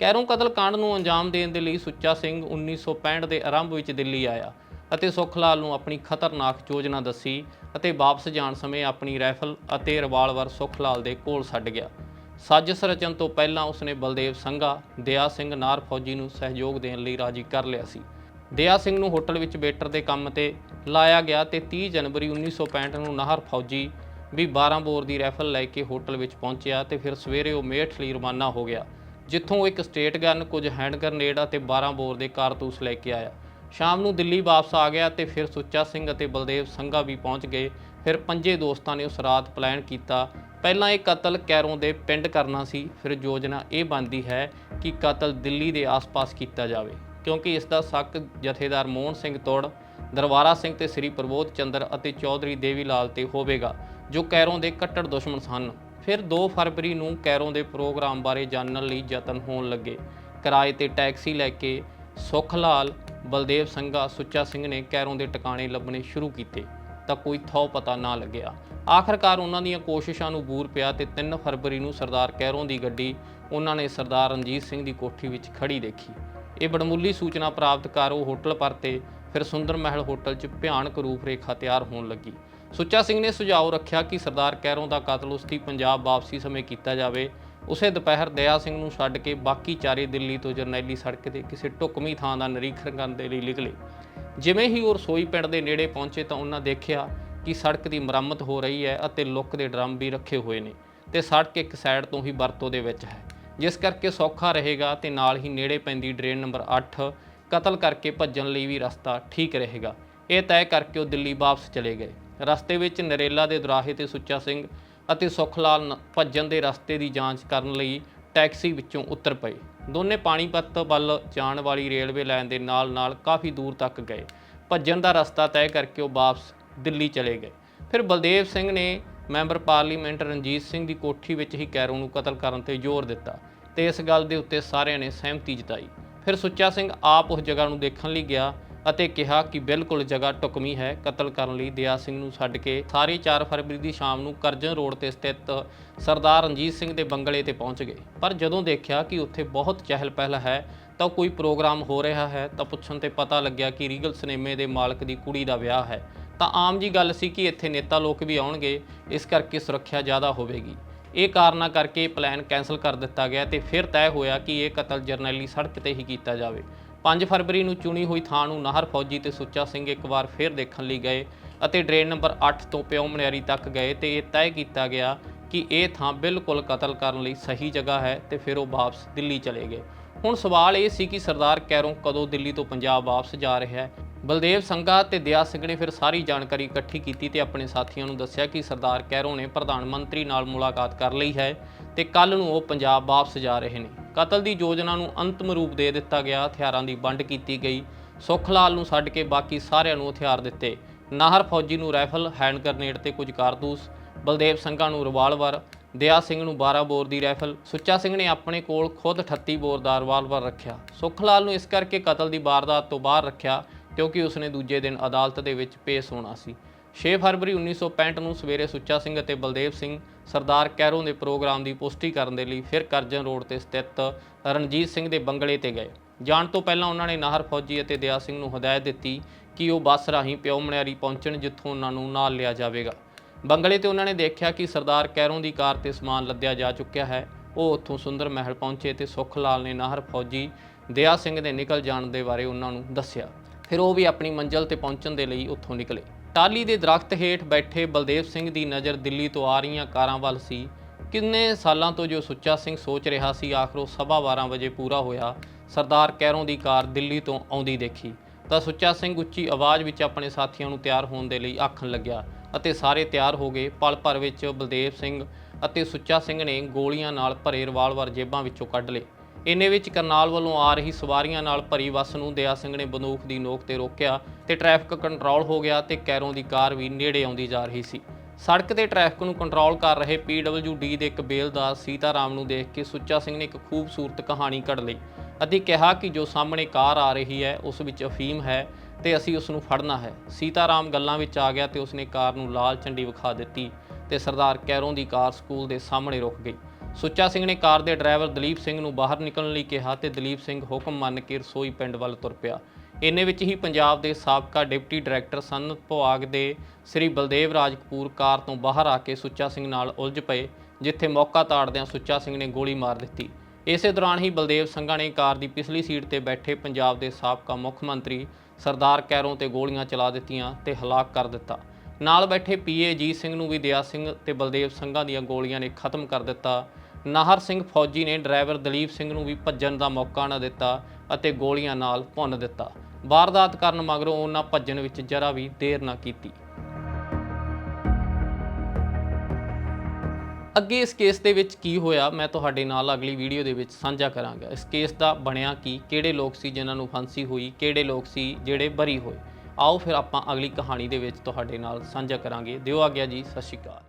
ਕੈਰੋਂ ਕਤਲ ਕਾਂਡ ਨੂੰ ਅੰਜਾਮ ਦੇਣ ਦੇ ਲਈ ਸੁੱਚਾ ਸਿੰਘ 1965 ਦੇ ਆਰੰਭ ਵਿੱਚ ਦਿੱਲੀ ਆਇਆ ਅਤੇ ਸੁੱਖ ਲਾਲ ਨੂੰ ਆਪਣੀ ਖਤਰਨਾਕ ਯੋਜਨਾ ਦੱਸੀ ਅਤੇ ਵਾਪਸ ਜਾਣ ਸਮੇਂ ਆਪਣੀ ਰਾਈਫਲ ਅਤੇ ਰਿਵਾਲਵਰ ਸੁੱਖ ਲਾਲ ਦੇ ਕੋਲ ਛੱਡ ਗਿਆ। ਸਾਜ਼ਿਸ਼ ਰਚਨ ਤੋਂ ਪਹਿਲਾਂ ਉਸਨੇ ਬਲਦੇਵ ਸੰਘਾ ਦਇਆ ਸਿੰਘ ਨਾਰ ਫੌਜੀ ਨੂੰ ਸਹਿਯੋਗ ਦੇਣ ਲਈ ਰਾਜੀ ਕਰ ਲਿਆ ਸੀ। ਦਇਆ ਸਿੰਘ ਨੂੰ ਹੋਟਲ ਵਿੱਚ ਵੇਟਰ ਦੇ ਕੰਮ ਤੇ ਲਾਇਆ ਗਿਆ ਤੇ 30 ਜਨਵਰੀ 1965 ਨੂੰ ਨਾਹਰ ਫੌਜੀ ਵੀ 12 ਬੋਰ ਦੀ ਰਾਈਫਲ ਲੈ ਕੇ ਹੋਟਲ ਵਿੱਚ ਪਹੁੰਚਿਆ ਤੇ ਫਿਰ ਸਵੇਰੇ ਉਹ ਮੇਠ ਲਈ ਰਵਾਨਾ ਹੋ ਗਿਆ, ਜਿੱਥੋਂ ਉਹ ਇੱਕ ਸਟੇਟ ਗਨ, ਕੁਝ ਹੈਂਡ ਗ੍ਰਨੇਡ ਅਤੇ 12 ਬੋਰ ਦੇ ਕਾਰਤੂਸ ਲੈ ਕੇ ਆਇਆ। ਸ਼ਾਮ ਨੂੰ ਦਿੱਲੀ ਵਾਪਸ ਆ ਗਿਆ ਤੇ ਫਿਰ ਸੁੱਚਾ ਸਿੰਘ ਅਤੇ ਬਲਦੇਵ ਸੰਘਾ ਵੀ ਪਹੁੰਚ ਗਏ। ਫਿਰ ਪੰਜੇ ਦੋਸਤਾਂ ਨੇ ਉਸ ਰਾਤ ਪਲਾਨ ਕੀਤਾ ਪਹਿਲਾਂ ਇਹ ਕਤਲ ਕੈਰੋਂ ਦੇ ਪਿੰਡ ਕਰਨਾ ਸੀ, ਫਿਰ ਯੋਜਨਾ ਇਹ ਬਣਦੀ ਹੈ ਕਿ ਕਤਲ ਦਿੱਲੀ ਦੇ ਆਸ-ਪਾਸ ਕੀਤਾ ਜਾਵੇ, ਕਿਉਂਕਿ ਇਸ ਦਾ ਸ਼ੱਕ ਜਥੇਦਾਰ ਮੋਹਨ ਸਿੰਘ ਤੋੜ, ਦਰਬਾਰਾ ਸਿੰਘ ਤੇ ਸ੍ਰੀ ਪ੍ਰਬੋਧ ਚੰਦਰ ਅਤੇ ਚੌਧਰੀ ਦੇਵੀ ਲਾਲ ਤੇ ਹੋਵੇਗਾ, ਜੋ ਕੈਰੋਂ ਦੇ ਕੱਟੜ ਦੁਸ਼ਮਣ ਸਨ। ਫਿਰ 2 ਫਰਵਰੀ ਨੂੰ ਕੈਰੋਂ ਦੇ ਪ੍ਰੋਗਰਾਮ ਬਾਰੇ ਜਾਣਨ ਲਈ ਯਤਨ ਹੋਣ ਲੱਗੇ। ਕਿਰਾਏ ਤੇ ਟੈਕਸੀ ਲੈ ਕੇ ਸੁੱਖ ਲਾਲ ਬਲਦੇਵ ਸੰਘਾ, ਸੁੱਚਾ ਸਿੰਘ ਨੇ ਕੈਰੋਂ ਦੇ ਟਿਕਾਣੇ ਲੱਭਣੇ ਸ਼ੁਰੂ ਕੀਤੇ। ਤਾਂ ਕੋਈ ਥੋ ਪਤਾ ਨਾ ਲੱਗਿਆ। ਆਖਰਕਾਰ ਉਹਨਾਂ ਦੀਆਂ ਕੋਸ਼ਿਸ਼ਾਂ ਨੂੰ ਬੂਰ ਪਿਆ ਤੇ 3 ਫਰਵਰੀ ਨੂੰ ਸਰਦਾਰ ਕੈਰੋਂ ਦੀ ਗੱਡੀ ਉਹਨਾਂ ਨੇ ਸਰਦਾਰ ਰਣਜੀਤ ਸਿੰਘ ਦੀ ਕੋਠੀ ਵਿੱਚ ਖੜੀ ਦੇਖੀ। ਇਹ ਬੜਮੁੱਲੀ ਸੂਚਨਾ ਪ੍ਰਾਪਤ ਕਰ ਉਹ ਹੋਟਲ ਪਰਤੇ ਫਿਰ ਸੁੰਦਰ ਮਹਿਲ ਹੋਟਲ 'ਚ ਭਿਆਨਕ ਰੂਪ ਰੇਖਾ ਤਿਆਰ ਹੋਣ ਲੱਗੀ। ਸੁੱਚਾ ਸਿੰਘ ਨੇ ਸੁਝਾਅ ਰੱਖਿਆ ਕਿ ਸਰਦਾਰ ਕੈਰੋਂ ਦਾ ਕਤਲ ਉਸ ਦੀ ਪੰਜਾਬ ਵਾਪਸੀ ਸਮੇਂ ਕੀਤਾ ਜਾਵੇ। ਉਸੇ ਦੁਪਹਿਰ ਦਇਆ ਸਿੰਘ ਨੂੰ ਛੱਡ ਕੇ ਬਾਕੀ ਚਾਰੇ ਦਿੱਲੀ ਤੋਂ ਜਰਨੈਲੀ ਸੜਕ ਤੇ ਕਿਸੇ ਢੁਕਵੀਂ ਥਾਂ ਦਾ ਨਿਰੀਖਣ ਕਰਨ ਦੇ ਲਈ ਨਿਕਲੇ। ਜਿਵੇਂ ਹੀ ਉਹ ਰਸੋਈ ਪਿੰਡ ਦੇ ਨੇੜੇ ਪਹੁੰਚੇ ਤਾਂ ਉਹਨਾਂ ਦੇਖਿਆ ਕਿ ਸੜਕ ਦੀ ਮੁਰੰਮਤ ਹੋ ਰਹੀ ਹੈ ਅਤੇ ਲੁੱਕ ਦੇ ਡਰਮ ਵੀ ਰੱਖੇ ਹੋਏ ਨੇ ਤੇ ਸੜਕ ਇੱਕ ਸਾਈਡ ਤੋਂ ਹੀ ਵਰਤੋਂ ਦੇ ਵਿੱਚ ਹੈ। ਜਿਸ ਕਰਕੇ ਸੌਖਾ ਰਹੇਗਾ ਤੇ ਨਾਲ ਹੀ ਨੇੜੇ ਪੈਂਦੀ ਡਰੇਨ ਨੰਬਰ 8 ਕਤਲ ਕਰਕੇ ਭੱਜਣ ਲਈ ਵੀ ਰਸਤਾ ਠੀਕ ਰਹੇਗਾ। ਇਹ ਤੈਅ ਕਰਕੇ ਉਹ ਦਿੱਲੀ ਵਾਪਸ ਚਲੇ ਗਏ। ਰਸਤੇ ਵਿੱਚ ਨਰੇਲਾ ਦੇ ਦੁਰਾਹੇ ਤੇ ਸੁੱਚਾ ਸਿੰਘ ਅਤੇ ਸੁੱਖ ਲਾਲ ਨ- ਭੱਜਣ ਦੇ ਰਸਤੇ ਦੀ ਜਾਂਚ ਕਰਨ ਲਈ ਟੈਕਸੀ ਵਿੱਚੋਂ ਉਤਰ ਪਏ। ਦੋਨੇ ਪਾਣੀਪਤ ਵੱਲ ਜਾਣ ਵਾਲੀ ਰੇਲਵੇ ਲਾਈਨ ਦੇ ਨਾਲ-ਨਾਲ ਕਾਫੀ ਦੂਰ ਤੱਕ ਗਏ। ਭੱਜਣ ਦਾ ਰਸਤਾ ਤੈਅ ਕਰਕੇ ਉਹ ਵਾਪਸ ਦਿੱਲੀ ਚਲੇ ਗਏ। ਫਿਰ ਬਲਦੇਵ ਸਿੰਘ ਨੇ ਮੈਂਬਰ ਪਾਰਲੀਮੈਂਟ ਰਣਜੀਤ ਸਿੰਘ ਦੀ ਕੋਠੀ ਵਿੱਚ ਹੀ ਕੈਰੋਂ ਨੂੰ ਕਤਲ ਕਰਨ ਤੇ ਜ਼ੋਰ ਦਿੱਤਾ ਤੇ ਇਸ ਗੱਲ ਦੇ ਉੱਤੇ ਸਾਰਿਆਂ ਨੇ ਸਹਿਮਤੀ ਜਤਾਈ। ਫਿਰ ਸੁੱਚਾ ਸਿੰਘ ਆਪ ਉਸ ਜਗ੍ਹਾ ਨੂੰ ਦੇਖਣ ਲਈ ਗਿਆ ਅਤੇ ਕਿਹਾ ਕਿ ਬਿਲਕੁਲ ਜਗ੍ਹਾ ਟੁਕਮੀ ਹੈ। ਕਤਲ ਕਰਨ ਲਈ ਦਿਆ ਸਿੰਘ ਨੂੰ ਛੱਡ ਕੇ ਸਾਰੇ 4 ਫਰਵਰੀ ਦੀ ਸ਼ਾਮ ਨੂੰ ਕਰਜਨ ਰੋਡ ਤੇ ਸਥਿਤ ਸਰਦਾਰ ਰਣਜੀਤ ਸਿੰਘ ਦੇ ਬੰਗਲੇ ਤੇ ਪਹੁੰਚ ਗਏ। ਪਰ ਜਦੋਂ ਦੇਖਿਆ ਕਿ ਉੱਥੇ ਬਹੁਤ ਚਹਿਲ ਪਹਿਲ ਹੈ, ਤਾਂ ਕੋਈ ਪ੍ਰੋਗਰਾਮ ਹੋ ਰਿਹਾ ਹੈ, ਤਾਂ ਪੁੱਛਣ ਤੇ ਪਤਾ ਲੱਗਿਆ ਕਿ ਰੀਗਲ ਸਿਨੇਮੇ ਦੇ ਮਾਲਕ ਦੀ ਕੁੜੀ ਦਾ ਵਿਆਹ ਹੈ। ਤਾਂ ਆਮ ਜੀ ਗੱਲ ਸੀ ਕਿ ਇੱਥੇ ਨੇਤਾ ਲੋਕ ਵੀ ਆਉਣਗੇ, ਇਸ ਕਰਕੇ ਸੁਰੱਖਿਆ ਜ਼ਿਆਦਾ ਹੋਵੇਗੀ। ਇਹ ਕਾਰਨਾਂ ਕਰਕੇ ਇਹ ਪਲਾਨ ਕੈਨਸਲ ਕਰ ਦਿੱਤਾ ਗਿਆ ਤੇ ਫਿਰ ਤੈਅ ਹੋਇਆ ਕਿ ਇਹ ਕਤਲ ਜਰਨੈਲੀ ਸੜਕ ਤੇ ਹੀ ਕੀਤਾ ਜਾਵੇ। 5 ਫਰਵਰੀ ਨੂੰ ਚੁਣੀ ਹੋਈ ਥਾਂ ਨੂੰ ਨਾਹਰ ਫੌਜੀ ਤੇ ਸੁੱਚਾ ਸਿੰਘ ਇੱਕ ਵਾਰ ਫਿਰ ਦੇਖਣ ਲਈ ਗਏ ਅਤੇ ਡਰੇਨ ਨੰਬਰ 8 ਤੋਂ ਪਿਓ ਮਨਿਆਰੀ ਤੱਕ ਗਏ ਤੇ ਇਹ ਤੈਅ ਕੀਤਾ ਗਿਆ ਕਿ ਇਹ ਥਾਂ ਬਿਲਕੁਲ ਕਤਲ ਕਰਨ ਲਈ ਸਹੀ ਜਗ੍ਹਾ ਹੈ ਤੇ ਫਿਰ ਉਹ ਵਾਪਸ ਦਿੱਲੀ ਚਲੇ ਗਏ। ਹੁਣ ਸਵਾਲ ਇਹ ਸੀ ਕਿ ਸਰਦਾਰ ਕੈਰੋਂ ਕਦੋਂ ਦਿੱਲੀ ਤੋਂ ਪੰਜਾਬ ਵਾਪਸ ਜਾ ਰਿਹਾ ਹੈ? ਬਲਦੇਵ ਸੰਘਾ ਤੇ ਦਿਆ ਸਿੰਘ ਨੇ ਫਿਰ ਸਾਰੀ ਜਾਣਕਾਰੀ ਇਕੱਠੀ ਕੀਤੀ ਤੇ ਆਪਣੇ ਸਾਥੀਆਂ ਨੂੰ ਦੱਸਿਆ ਕਿ ਸਰਦਾਰ ਕੈਰੋਂ ਨੇ ਪ੍ਰਧਾਨ ਮੰਤਰੀ ਨਾਲ ਮੁਲਾਕਾਤ ਕਰ ਲਈ ਹੈ ਤੇ ਕੱਲ ਨੂੰ ਉਹ ਪੰਜਾਬ ਵਾਪਸ ਜਾ ਰਹੇ ਨੇ। ਕਤਲ ਦੀ ਯੋਜਨਾ ਨੂੰ ਅੰਤਮ ਰੂਪ ਦੇ ਦਿੱਤਾ ਗਿਆ, ਹਥਿਆਰਾਂ ਦੀ ਵੰਡ ਕੀਤੀ ਗਈ। ਸੁੱਖ ਲਾਲ ਨੂੰ ਛੱਡ ਕੇ ਬਾਕੀ ਸਾਰਿਆਂ ਨੂੰ ਹਥਿਆਰ ਦਿੱਤੇ। ਨਾਹਰ ਫੌਜੀ ਨੂੰ ਰਾਈਫਲ, ਹੈਂਡ ਗ੍ਰਨੇਡ ਤੇ ਕੁਝ ਕਾਰਤੂਸ। ਬਲਦੇਵ ਸਿੰਘਾਂ ਨੂੰ ਰਿਵਾਲਵਰ, ਦਿਆ ਸਿੰਘ ਨੂੰ 12 ਬੋਰ ਦੀ ਰਾਈਫਲ। ਸੁੱਚਾ ਸਿੰਘ ਨੇ ਆਪਣੇ ਕੋਲ ਖੁਦ 38 ਬੋਰ ਦਾ ਰਿਵਾਲਵਰ ਰੱਖਿਆ। ਸੁੱਖ ਲਾਲ ਨੂੰ ਇਸ ਕਰਕੇ ਕਤਲ ਦੀ ਵਾਰਦਾਤ ਤੋਂ ਬਾਹਰ ਰੱਖਿਆ ਕਿਉਂਕਿ ਉਸਨੇ ਦੂਜੇ ਦਿਨ ਅਦਾਲਤ ਦੇ ਵਿੱਚ ਪੇਸ਼ ਹੋਣਾ ਸੀ। 6 ਫਰਵਰੀ 1965 ਨੂੰ ਸਵੇਰੇ ਸੁੱਚਾ ਸਿੰਘ ਅਤੇ ਬਲਦੇਵ ਸਿੰਘ ਸਰਦਾਰ ਕੈਰੋਂ ਦੇ ਪ੍ਰੋਗਰਾਮ ਦੀ ਪੁਸ਼ਟੀ ਕਰਨ ਦੇ ਲਈ ਫਿਰ ਕਰਜਨ ਰੋਡ ਤੇ ਸਥਿਤ ਰਣਜੀਤ ਸਿੰਘ ਦੇ ਬੰਗਲੇ ਤੇ ਗਏ। ਜਾਣ ਤੋਂ ਪਹਿਲਾਂ ਉਹਨਾਂ ਨੇ ਨਾਹਰ ਫੌਜੀ ਅਤੇ ਦਿਆ ਸਿੰਘ ਨੂੰ ਹਦਾਇਤ ਦਿੱਤੀ ਕਿ ਉਹ ਬੱਸ ਰਾਹੀਂ ਪਿਓ ਮਨਿਆਰੀ ਪਹੁੰਚਣ ਜਿੱਥੋਂ ਉਹਨਾਂ ਨੂੰ ਨਾਲ ਲਿਆ ਜਾਵੇਗਾ। ਬੰਗਲੇ ਤੇ ਉਹਨਾਂ ਨੇ ਦੇਖਿਆ ਕਿ ਸਰਦਾਰ ਕੈਰੋਂ ਦੀ ਕਾਰ ਤੇ ਸਮਾਨ ਲੱਦਿਆ ਜਾ ਚੁੱਕਿਆ ਹੈ। ਉਹ ਉੱਥੋਂ ਸੁੰਦਰ ਮਹਿਲ ਪਹੁੰਚੇ ਤੇ ਸੁੱਖ ਲਾਲ ਨੇ ਨਾਹਰ ਫੌਜੀ, ਦਿਆ ਸਿੰਘ ਦੇ ਨਿਕਲ ਜਾਣ ਦੇ ਬਾਰੇ ਉਹਨਾਂ ਨੂੰ ਦੱਸਿਆ। ਫਿਰ ਉਹ ਵੀ ਆਪਣੀ ਮੰਜ਼ਲ ਤੇ ਪਹੁੰਚਣ ਦੇ ਲਈ ਉੱਥੋਂ ਨਿਕਲੇ। ਟਾਲੀ ਦੇ ਦਰਖਤ ਹੇਠ ਬੈਠੇ ਬਲਦੇਵ ਸਿੰਘ ਦੀ ਨਜ਼ਰ ਦਿੱਲੀ ਤੋਂ ਆ ਰਹੀਆਂ ਕਾਰਾਂ ਵੱਲ ਸੀ। ਕਿੰਨੇ ਸਾਲਾਂ ਤੋਂ ਜੋ ਸੁੱਚਾ ਸਿੰਘ ਸੋਚ ਰਿਹਾ ਸੀ, ਆਖਰੋ ਸਵਾ 12 ਵਜੇ ਪੂਰਾ ਹੋਇਆ। ਸਰਦਾਰ ਕੈਰੋਂ ਦੀ ਕਾਰ ਦਿੱਲੀ ਤੋਂ ਆਉਂਦੀ ਦੇਖੀ। ਤਾਂ ਸੁੱਚਾ ਸਿੰਘ ਉੱਚੀ ਆਵਾਜ਼ ਵਿੱਚ ਆਪਣੇ ਸਾਥੀਆਂ ਨੂੰ ਤਿਆਰ ਹੋਣ ਦੇ ਲਈ ਆਖਣ ਲੱਗਿਆ ਅਤੇ ਸਾਰੇ ਤਿਆਰ ਹੋ ਗਏ। ਪਲ ਭਰ ਵਿੱਚ ਬਲਦੇਵ ਸਿੰਘ ਅਤੇ ਸੁੱਚਾ ਸਿੰਘ ਨੇ ਗੋਲੀਆਂ ਨਾਲ ਭਰੇ ਰਿਵਾਲਵਰ ਜੇਬਾਂ ਵਿੱਚੋਂ ਕੱਢ ਲਏ। ਇੰਨੇ ਵਿੱਚ ਕਰਨਾਲ ਵੱਲੋਂ ਆ ਰਹੀ ਸਵਾਰੀਆਂ ਨਾਲ ਭਰੀ ਬੱਸ ਨੂੰ ਦਇਆ ਸਿੰਘ ਨੇ ਬੰਦੂਕ ਦੀ ਨੋਕ ਤੇ ਰੋਕਿਆ ਤੇ ਟ੍ਰੈਫਿਕ ਕੰਟਰੋਲ ਹੋ ਗਿਆ ਤੇ ਕੈਰੋਂ ਦੀ ਕਾਰ ਵੀ ਨੇੜੇ ਆਉਂਦੀ ਜਾ ਰਹੀ ਸੀ। ਸੜਕ ਤੇ ਟ੍ਰੈਫਿਕ ਨੂੰ ਕੰਟਰੋਲ ਕਰ ਰਹੇ ਪੀਡਬਲਯੂਡੀ ਦੇ ਇੱਕ ਬੇਲਦਾਰ ਸੀਤਾਰਾਮ ਨੂੰ ਦੇਖ ਕੇ ਸੁੱਚਾ ਸਿੰਘ ਨੇ ਇੱਕ ਖੂਬਸੂਰਤ ਕਹਾਣੀ ਘੜ ਲਈ ਅਤੇ ਕਿਹਾ ਕਿ ਜੋ ਸਾਹਮਣੇ ਕਾਰ ਆ ਰਹੀ ਹੈ, ਉਸ ਵਿੱਚ ਅਫੀਮ ਹੈ ਤੇ ਅਸੀਂ ਉਸ ਨੂੰ ਫੜਨਾ ਹੈ। ਸੀਤਾਰਾਮ ਗੱਲਾਂ ਵਿੱਚ ਆ ਗਿਆ ਤੇ ਉਸਨੇ ਕਾਰ ਨੂੰ ਲਾਲ ਝੰਡੀ ਵਿਖਾ ਦਿੱਤੀ ਤੇ ਸਰਦਾਰ ਕੈਰੋਂ ਦੀ ਕਾਰ ਸਕੂਲ ਦੇ ਸਾਹਮਣੇ ਰੁਕ ਗਈ। ਸੁੱਚਾ ਸਿੰਘ ਨੇ ਕਾਰ ਦੇ ਡਰਾਈਵਰ ਦਲੀਪ ਸਿੰਘ ਨੂੰ ਬਾਹਰ ਨਿਕਲਣ ਲਈ ਕਿਹਾ ਤੇ ਦਲੀਪ ਸਿੰਘ ਹੁਕਮ ਮੰਨ ਕੇ ਰਸੋਈ ਪਿੰਡ ਵੱਲ ਤੁਰ ਪਿਆ। ਇੰਨੇ ਵਿੱਚ ਹੀ ਪੰਜਾਬ ਦੇ ਸਾਬਕਾ ਡਿਪਟੀ ਡਾਇਰੈਕਟਰ ਸਨਅਤ ਵਿਭਾਗ ਦੇ ਸ੍ਰੀ ਬਲਦੇਵ ਰਾਜ ਕਪੂਰ ਕਾਰ ਤੋਂ ਬਾਹਰ ਆ ਕੇ ਸੁੱਚਾ ਸਿੰਘ ਨਾਲ ਉਲਝ ਪਏ, ਜਿੱਥੇ ਮੌਕਾ ਤਾੜਦਿਆਂ ਸੁੱਚਾ ਸਿੰਘ ਨੇ ਗੋਲੀ ਮਾਰ ਦਿੱਤੀ। ਇਸੇ ਦੌਰਾਨ ਹੀ ਬਲਦੇਵ ਸਿੰਘਾ ਨੇ ਕਾਰ ਦੀ ਪਿਛਲੀ ਸੀਟ ਤੇ ਬੈਠੇ ਪੰਜਾਬ ਦੇ ਸਾਬਕਾ ਮੁੱਖ ਮੰਤਰੀ ਸਰਦਾਰ ਕੈਰੋਂ ਤੇ ਗੋਲੀਆਂ ਚਲਾ ਦਿੱਤੀਆਂ ਤੇ ਹਲਾਕ ਕਰ ਦਿੱਤਾ। ਨਾਲ ਬੈਠੇ ਪੀਏ ਜੀ ਸਿੰਘ ਨੂੰ ਵੀ ਦਿਆ ਸਿੰਘ ਤੇ ਬਲਦੇਵ ਸਿੰਘਾਂ ਦੀਆਂ ਗੋਲੀਆਂ ਨੇ ਖਤਮ ਕਰ ਦਿੱਤਾ। ਨਾਹਰ ਸਿੰਘ ਫੌਜੀ ਨੇ ਡਰਾਈਵਰ ਦਲੀਪ ਸਿੰਘ ਨੂੰ ਵੀ ਭੱਜਣ ਦਾ ਮੌਕਾ ਨਾ ਦਿੱਤਾ ਅਤੇ ਗੋਲੀਆਂ ਨਾਲ ਭੁੰਨ ਦਿੱਤਾ। ਵਾਰਦਾਤ ਕਰਨ ਮਗਰੋਂ ਉਹਨਾਂ ਭੱਜਣ ਵਿੱਚ ਜਰਾ ਵੀ ਦੇਰ ਨਾ ਕੀਤੀ। ਅੱਗੇ ਇਸ ਕੇਸ ਦੇ ਵਿੱਚ ਕੀ ਹੋਇਆ, ਮੈਂ ਤੁਹਾਡੇ ਨਾਲ ਅਗਲੀ ਵੀਡੀਓ ਦੇ ਵਿੱਚ ਸਾਂਝਾ ਕਰਾਂਗਾ। ਇਸ ਕੇਸ ਦਾ ਬਣਿਆ ਕੀ, ਕਿਹੜੇ ਲੋਕ ਸੀ ਜਿਨ੍ਹਾਂ ਨੂੰ ਫਾਂਸੀ ਹੋਈ, ਕਿਹੜੇ ਲੋਕ ਸੀ ਜਿਹੜੇ ਬਰੀ ਹੋਏ। ਆਓ ਫਿਰ ਆਪਾਂ ਅਗਲੀ ਕਹਾਣੀ ਦੇ ਵਿੱਚ ਤੁਹਾਡੇ ਨਾਲ ਸਾਂਝਾ ਕਰਾਂਗੇ। ਦਿਓ ਆਗਿਆ ਜੀ, ਸਤਿ ਸ਼੍ਰੀ ਅਕਾਲ।